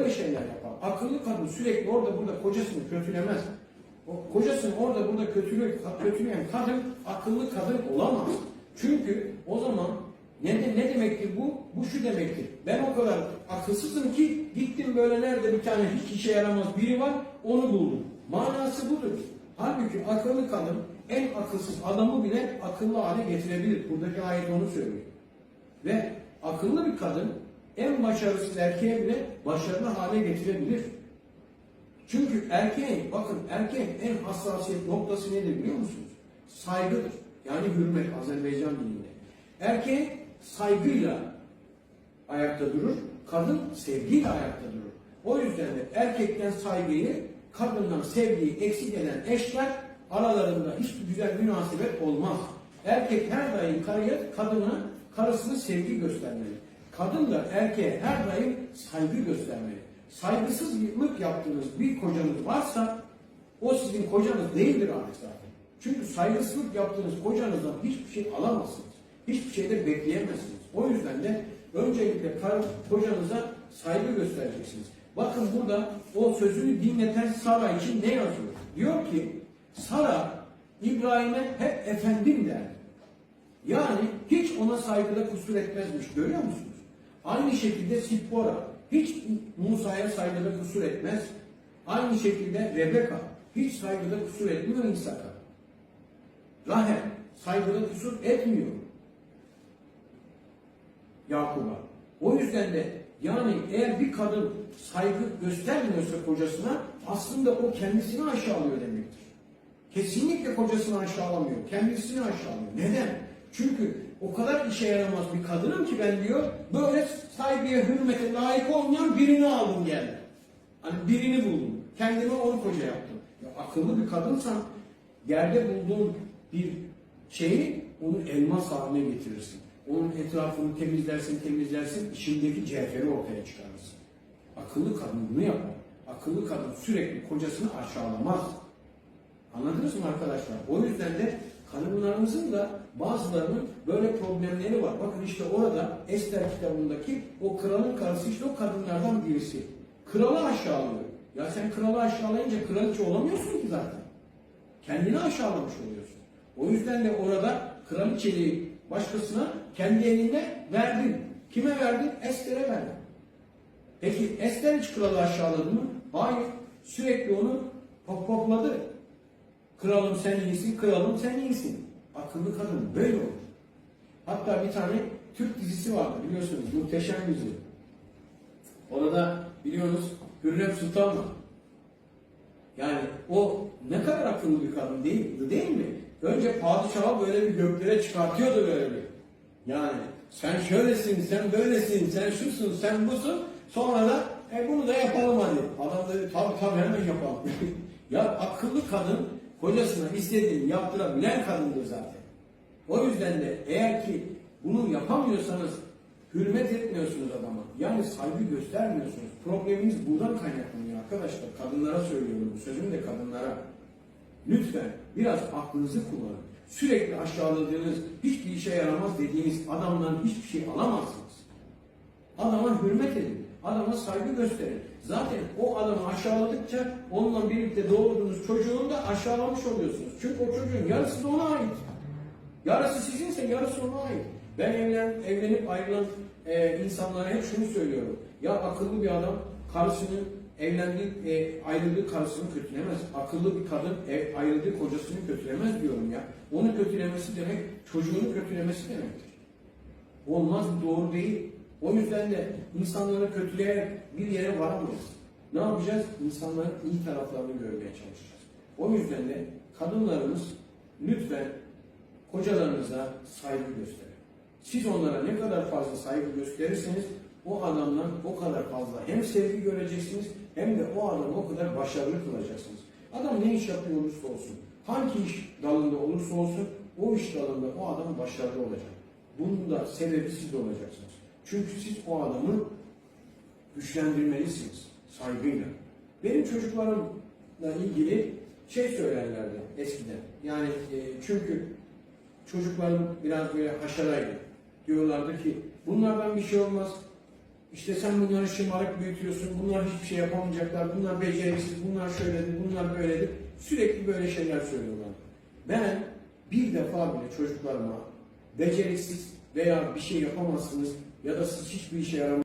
Böyle şeyler yapar. Akıllı kadın sürekli orada burada kocasını kötülemez. O kocasını orada burada kötülü, kötüleyen kadın akıllı kadın olamaz. Çünkü o zaman ne, de, ne demektir bu? Bu şu demektir. Ben o kadar akılsızım ki gittim böyle nerede bir tane hiç işe yaramaz biri var onu buldum. Manası budur. Halbuki akıllı kadın en akılsız adamı bile akıllı hale getirebilir. Buradaki ayet onu söylüyor. Ve akıllı bir kadın en başarısız erkeğe bile başarılı hale getirebilir. Çünkü erkeğin, bakın erkeğin en hassasiyet noktası nedir biliyor musunuz? Saygıdır. Yani hürmet Azerbaycan dilinde. Erkeğin saygıyla ayakta durur, kadın sevgiyle ayakta durur. O yüzden de erkekten saygıyı, kadından sevgiyi eksik eden eşler aralarında hiçbir güzel münasebet olmaz. Erkek her daim karıya, kadına, karısına sevgi göstermeli. Kadın da erkeğe her daim saygı göstermeli. Saygısızlık yaptığınız bir kocanız varsa o sizin kocanız değildir artık zaten. Çünkü saygısızlık yaptığınız kocanızdan hiçbir şey alamazsınız. Hiçbir şey de bekleyemezsiniz. O yüzden de öncelikle karı, kocanıza saygı göstereceksiniz. Bakın burada o sözünü dinleten Sara için ne yazıyor? Diyor ki Sara İbrahim'e hep efendim der. Yani hiç ona saygıda kusur etmezmiş. Görüyor musunuz? Aynı şekilde Sipora hiç Musa'ya saygıda kusur etmez. Aynı şekilde Rebeka hiç saygıda kusur etmiyor İshak'a. Rahel saygıda kusur etmiyor. Yakup'a. O yüzden de yani eğer bir kadın saygı göstermiyorsa kocasına aslında o kendisini aşağılıyor demektir. Kesinlikle kocasını aşağılamıyor. Kendisini aşağılıyor. Neden? Çünkü o kadar işe yaramaz bir kadınım ki ben diyor böyle saygıya, hürmete layık olmayan birini aldım geldim. Hani birini buldum. Kendime onu koca yaptım. Ya akıllı bir kadınsan yerde bulduğun bir şeyi onu elmas haline getirirsin. Onun etrafını temizlersin, temizlersin, içindeki cevheri ortaya çıkarırsın. Akıllı kadın bunu yapar. Akıllı kadın sürekli kocasını aşağılamaz. Anladınız mı arkadaşlar? O yüzden de kadınlarımızın da bazılarının böyle problemleri var. Bakın işte orada Ester kitabındaki o kralın karısı işte o kadınlardan birisi. Kralı aşağılıyor. Ya sen kralı aşağılayınca kraliçe olamıyorsun ki zaten. Kendini aşağılamış oluyorsun. O yüzden de orada kraliçeliği başkasına kendi eline verdin. Kime verdin? Ester'e verdin. Peki Ester hiç kralı aşağıladı mı? Hayır. Sürekli onu popopladı. Kralım sen iyisin, kralım sen iyisin. Akıllı kadın böyle olur. Hatta bir tane Türk dizisi vardı biliyorsunuz. Muhteşem Yüzyıl. Orada biliyorsunuz Hürrem Sultan var. Yani o ne kadar akıllı bir kadın değil, değil mi? Önce padişahı böyle bir göklere çıkartıyordu böyle bir. Yani sen şöylesin, sen böylesin, sen şusun, sen busun. Sonra da e bunu da yapalım hadi. Adam da tabii tabii hemen yapalım. ya akıllı kadın kocasına istediğini yaptırabilen kadındır zaten. O yüzden de eğer ki bunu yapamıyorsanız hürmet etmiyorsunuz adama. Yani saygı göstermiyorsunuz. Problemimiz buradan kaynaklanıyor arkadaşlar. Kadınlara söylüyorum. Sözüm de kadınlara. Lütfen biraz aklınızı kullanın. Sürekli aşağıladığınız, hiçbir işe yaramaz dediğiniz adamdan hiçbir şey alamazsınız. Adama hürmet edin. Adama saygı gösterin. Zaten o adamı aşağıladıkça onunla birlikte doğurduğunuz çocuğunu da aşağılamış oluyorsunuz. Çünkü o çocuğun yarısı da ona ait. Yarısı sizinse yarısı ona ait. Ben evlen, evlenip ayrılan e, insanlara hep şunu söylüyorum. Ya akıllı bir adam karısını evlendiği, e, ayrıldığı karısını kötülemez. Akıllı bir kadın ev, ayrıldığı kocasını kötülemez diyorum ya. Onu kötülemesi demek çocuğunu kötülemesi demektir. Olmaz doğru değil. O yüzden de insanları kötüleyerek bir yere varamayız. Ne yapacağız? İnsanların iyi taraflarını görmeye çalışacağız. O yüzden de kadınlarımız lütfen kocalarınıza saygı gösterin. Siz onlara ne kadar fazla saygı gösterirseniz o adamdan o kadar fazla hem sevgi göreceksiniz hem de o adamı o kadar başarılı kılacaksınız. Adam ne iş yapıyor olursa olsun, hangi iş dalında olursa olsun o iş dalında o adam başarılı olacak. Bunun da sebebi siz olacaksınız. Çünkü siz o adamı güçlendirmelisiniz saygıyla. Benim çocuklarımla ilgili şey söylerlerdi eskiden. Yani e, çünkü çocuklarım biraz böyle haşaraydı. Diyorlardı ki bunlardan bir şey olmaz. işte sen bunları şımarık büyütüyorsun, bunlar hiçbir şey yapamayacaklar, bunlar beceriksiz, bunlar şöyledir, bunlar böyledir. Sürekli böyle şeyler söylüyorlar. Ben bir defa bile çocuklarıma beceriksiz veya bir şey yapamazsınız ya da siz hiçbir işe yaramazsınız